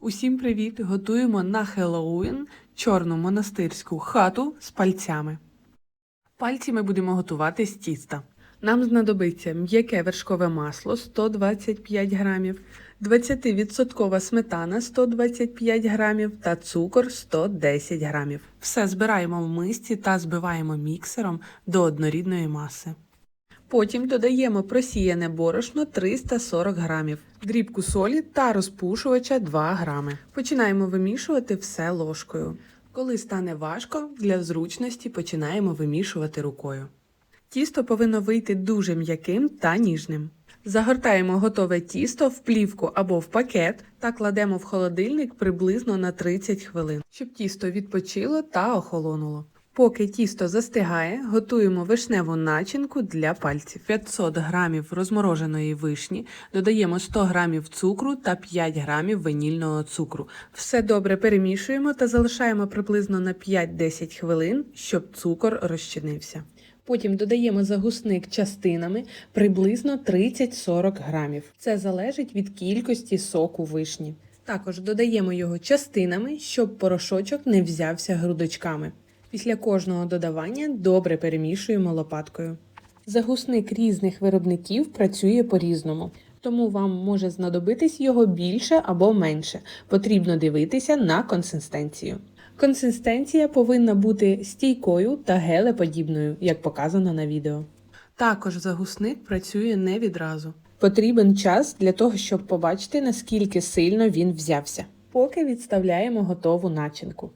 Усім привіт! Готуємо на Хеллоуін чорну монастирську хату з пальцями. Пальці ми будемо готувати з тіста. Нам знадобиться м'яке вершкове масло 125 грамів, 20% сметана 125 грамів та цукор 110 грамів. Все збираємо в мисці та збиваємо міксером до однорідної маси. Потім додаємо просіяне борошно 340 грамів, дрібку солі та розпушувача 2 грами. Починаємо вимішувати все ложкою. Коли стане важко, для зручності починаємо вимішувати рукою. Тісто повинно вийти дуже м'яким та ніжним. Загортаємо готове тісто в плівку або в пакет та кладемо в холодильник приблизно на 30 хвилин, щоб тісто відпочило та охолонуло. Поки тісто застигає, готуємо вишневу начинку для пальців. 500 грамів розмороженої вишні, додаємо 100 грамів цукру та 5 грамів ванільного цукру. Все добре перемішуємо та залишаємо приблизно на 5-10 хвилин, щоб цукор розчинився. Потім додаємо загусник частинами приблизно 30-40 грамів. Це залежить від кількості соку вишні. Також додаємо його частинами, щоб порошочок не взявся грудочками. Після кожного додавання добре перемішуємо лопаткою. Загусник різних виробників працює по-різному, тому вам може знадобитись його більше або менше. Потрібно дивитися на консистенцію. Консистенція повинна бути стійкою та гелеподібною, як показано на відео. Також загусник працює не відразу. Потрібен час для того, щоб побачити, наскільки сильно він взявся. Поки відставляємо готову начинку.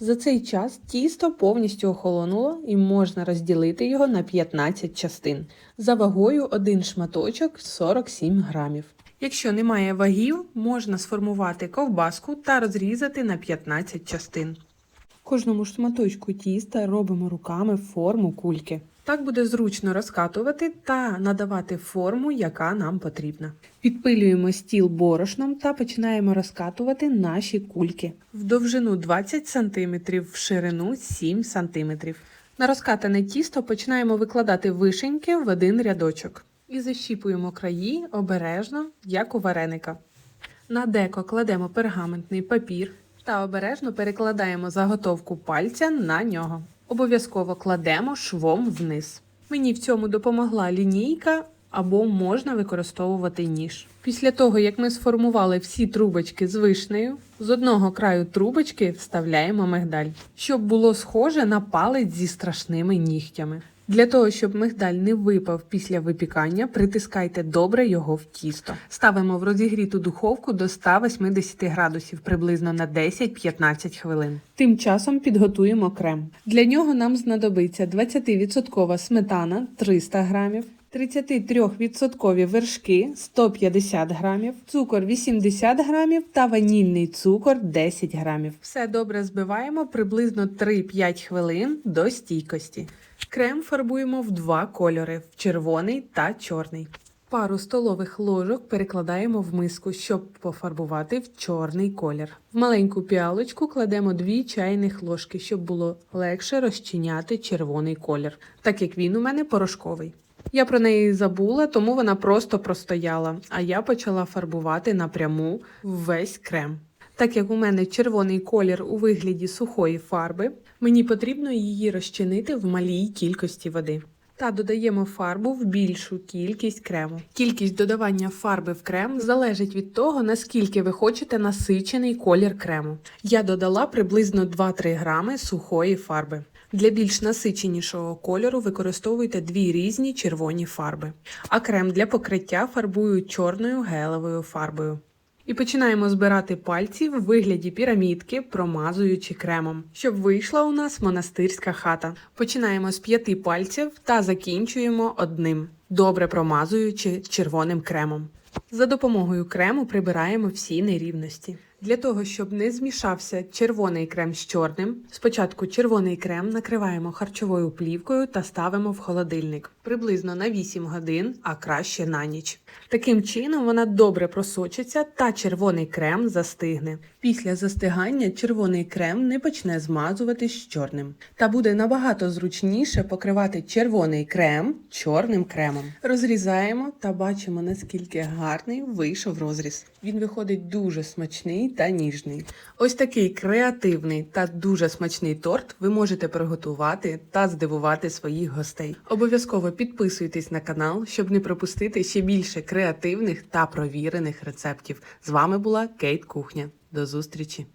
За цей час тісто повністю охолонуло і можна розділити його на 15 частин. За вагою один шматочок 47 грамів. Якщо немає вагів, можна сформувати ковбаску та розрізати на 15 частин. Кожному шматочку тіста робимо руками форму кульки. Так буде зручно розкатувати та надавати форму, яка нам потрібна. Підпилюємо стіл борошном та починаємо розкатувати наші кульки в довжину 20 см, в ширину 7 см. На розкатане тісто починаємо викладати вишеньки в один рядочок і защіпуємо краї обережно, як у вареника. На деко кладемо пергаментний папір та обережно перекладаємо заготовку пальця на нього. Обов'язково кладемо швом вниз. Мені в цьому допомогла лінійка або можна використовувати ніж. Після того, як ми сформували всі трубочки з вишнею, з одного краю трубочки вставляємо мигдаль, щоб було схоже на палець зі страшними нігтями. Для того, щоб мигдаль не випав після випікання, притискайте добре його в тісто. Ставимо в розігріту духовку до 180 градусів приблизно на 10-15 хвилин. Тим часом підготуємо крем. Для нього нам знадобиться 20% сметана 300 грамів. 33% вершки 150 грамів, цукор 80 грамів та ванільний цукор 10 грамів. Все добре збиваємо приблизно 3-5 хвилин до стійкості. Крем фарбуємо в два кольори в червоний та чорний. Пару столових ложок перекладаємо в миску, щоб пофарбувати в чорний колір. В маленьку піалочку кладемо 2 чайних ложки, щоб було легше розчиняти червоний колір, так як він у мене порошковий. Я про неї забула, тому вона просто простояла, а я почала фарбувати напряму весь крем. Так як у мене червоний колір у вигляді сухої фарби, мені потрібно її розчинити в малій кількості води. Та додаємо фарбу в більшу кількість крему. Кількість додавання фарби в крем залежить від того, наскільки ви хочете насичений колір крему. Я додала приблизно 2-3 грами сухої фарби. Для більш насиченішого кольору використовуйте дві різні червоні фарби, а крем для покриття фарбую чорною гелевою фарбою. І починаємо збирати пальці в вигляді пірамідки, промазуючи кремом, щоб вийшла у нас монастирська хата. Починаємо з п'яти пальців та закінчуємо одним, добре промазуючи червоним кремом. За допомогою крему прибираємо всі нерівності. Для того, щоб не змішався червоний крем з чорним, спочатку червоний крем накриваємо харчовою плівкою та ставимо в холодильник приблизно на 8 годин, а краще на ніч. Таким чином вона добре просочиться та червоний крем застигне. Після застигання червоний крем не почне змазуватись з чорним, та буде набагато зручніше покривати червоний крем чорним кремом. Розрізаємо та бачимо, наскільки гарний вийшов розріз. Він виходить дуже смачний та ніжний. Ось такий креативний та дуже смачний торт ви можете приготувати та здивувати своїх гостей. Обов'язково підписуйтесь на канал, щоб не пропустити ще більше креативних та провірених рецептів. З вами була Кейт Кухня. До зустрічі!